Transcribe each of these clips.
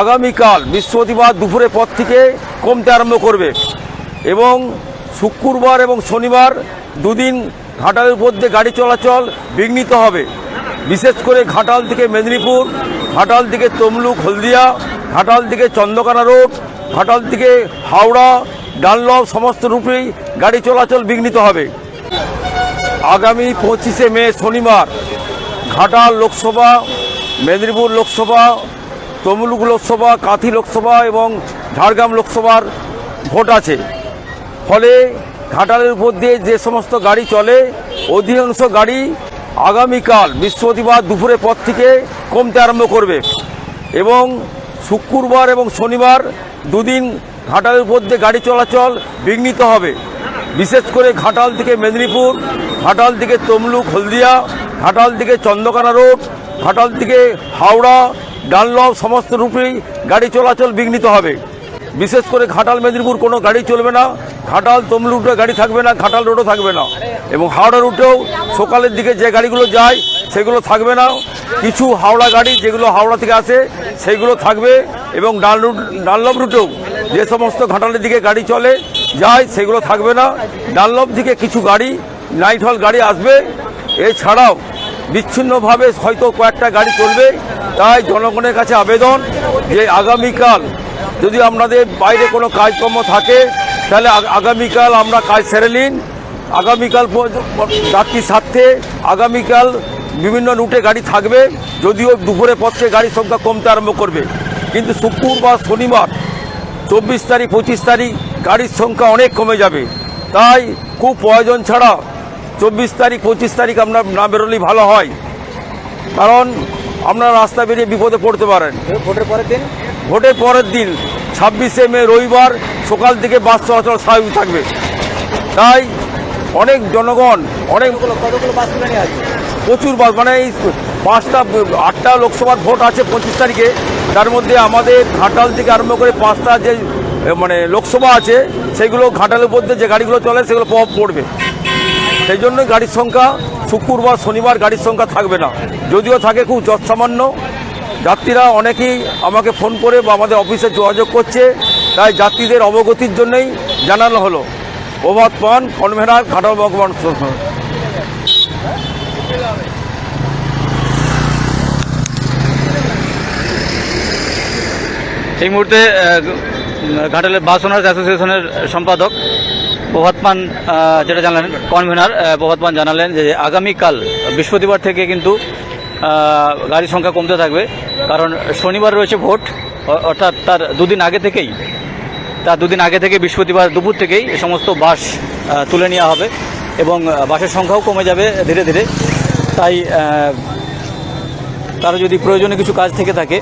আগামীকাল বৃহস্পতিবার দুপুরের পর থেকে কমতে আরম্ভ করবে এবং শুক্রবার এবং শনিবার দুদিন ঘাটালের উপর দিয়ে গাড়ি চলাচল বিঘ্নিত হবে। বিশেষ করে ঘাটাল থেকে মেদিনীপুর, ঘাটাল থেকে তমলুক, হলদিয়া, ঘাটাল থেকে চন্দ্রকানা রোড, ঘাটাল থেকে হাওড়া, ডানলপ সমস্ত রূপেই গাড়ি চলাচল বিঘ্নিত হবে। আগামী পঁচিশে মে শনিবার ঘাটাল লোকসভা, মেদিনীপুর লোকসভা তমলুক লোকসভা, কাঁথি লোকসভা এবং ঝাড়গ্রাম লোকসভার ভোট আছে। ফলে ঘাটালের উপর দিয়ে যে সমস্ত গাড়ি চলে, অধিকাংশ গাড়ি আগামীকাল বৃহস্পতিবার দুপুরের পর থেকে কমতে আরম্ভ করবে এবং শুক্রবার এবং শনিবার দুদিন ঘাটালের উপর দিয়ে গাড়ি চলাচল বিঘ্নিত হবে। বিশেষ করে ঘাটাল থেকে মেদিনীপুর, ঘাটাল থেকে তমলুক, হলদিয়া, ঘাটাল থেকে চন্দ্রকানা রোড, ঘাটাল থেকে হাওড়া ডানলপ সমস্ত রূপেই গাড়ি চলাচল বিঘ্নিত হবে। বিশেষ করে ঘাটাল মেদিনীপুর কোনো গাড়ি চলবে না, ঘাটাল তমলুক রুটে গাড়ি থাকবে না, ঘাটাল রোডও থাকবে না। এবং হাওড়া রুটেও সকালের দিকে যে গাড়িগুলো যায়, সেগুলো থাকবে না। কিছু হাওড়া গাড়ি যেগুলো হাওড়া থেকে আসে, সেগুলো থাকবে এবং ডাল রুট, ডানলপ রুটেও যে সমস্ত ঘাটালের দিকে গাড়ি চলে, যায়, সেগুলো থাকবে না। ডানলপ দিকে কিছু গাড়ি, নাইট হল গাড়ি আসবে। এছাড়াও বিচ্ছিন্নভাবে হয়তো কয়েকটা গাড়ি চলবে। তাই জনগণের কাছে আবেদন যে আগামীকাল যদি আপনাদের বাইরে কোনো কাজকর্ম থাকে, তাহলে আগামীকাল আমরা কাজ সেরে নিন। আগামীকাল রাত্রির স্বার্থে আগামীকাল বিভিন্ন রুটে গাড়ি থাকবে, যদিও দুপুরের পথে গাড়ির সংখ্যা কমতে আরম্ভ করবে। কিন্তু শুক্রবার শনিবার, চব্বিশ তারিখ, পঁচিশ তারিখ গাড়ির সংখ্যা অনেক কমে যাবে। তাই খুব প্রয়োজন ছাড়া চব্বিশ তারিখ, পঁচিশ তারিখ আপনার না বেরোলেই ভালো হয়। কারণ আপনারা রাস্তা বেরিয়ে বিপদে পড়তে পারেন। ভোটের পরের দিন? ভোটের পরের দিন ছাব্বিশে মে রবিবার সকাল থেকে বাস চলাচল স্বাভাবিক থাকবে। তাই অনেক জনগণ অনেক প্রচুর বাস মানে এই পাঁচটা আটটা লোকসভার ভোট আছে পঁচিশ তারিখে। তার মধ্যে আমাদের ঘাটাল থেকে আরম্ভ করে পাঁচটা যে মানে লোকসভা আছে সেগুলো ঘাটালের মধ্যে যে গাড়িগুলো চলে সেগুলো প্রভাব পড়বে। সেই জন্য গাড়ির সংখ্যা শুক্রবার, শনিবার গাড়ির সংখ্যা থাকবে না। যদিও থাকে খুব যৎসামান্য। যাত্রীরা অনেকেই আমাকে ফোন করে বা আমাদের অফিসে যোগাযোগ করছে। তাই যাত্রীদের অবগতির জন্যই জানানো হলো। প্রভাত পান, কনভেনার, ঘাটাল ভগবান এই মুহূর্তে ঘাটালের বাস ওনার্স অ্যাসোসিয়েশনের সম্পাদক। প্রভাত যেটা জানালেন কনভেনার প্রভাত জানালেন যে আগামীকাল, বৃহস্পতিবার থেকে কিন্তু গাড়ির সংখ্যা কমতে থাকবে। কারণ শনিবার রয়েছে ভোট অর্থাৎ তার দুদিন আগে থেকেই, তার দুদিন আগে থেকে বৃহস্পতিবার দুপুর থেকেই সমস্ত বাস তুলে নেওয়া হবে এবং বাসের সংখ্যাও কমে যাবে ধীরে ধীরে। তাই তারা যদি প্রয়োজনীয় কিছু কাজ থেকে থাকে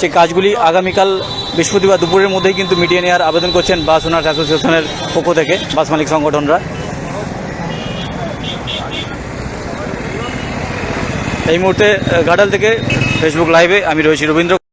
সেই কাজগুলি আগামীকাল বৃহস্পতিবার দুপুরের মধ্যেই কিন্তু মিটিয়ে নেওয়ার আবেদন করছেন বাস ওনার্স অ্যাসোসিয়েশনের পক্ষ থেকে বাস মালিক সংগঠনরা। এই মুহূর্তে গাডাল থেকে ফেসবুক লাইভে আমি রয়েছি রবীন্দ্র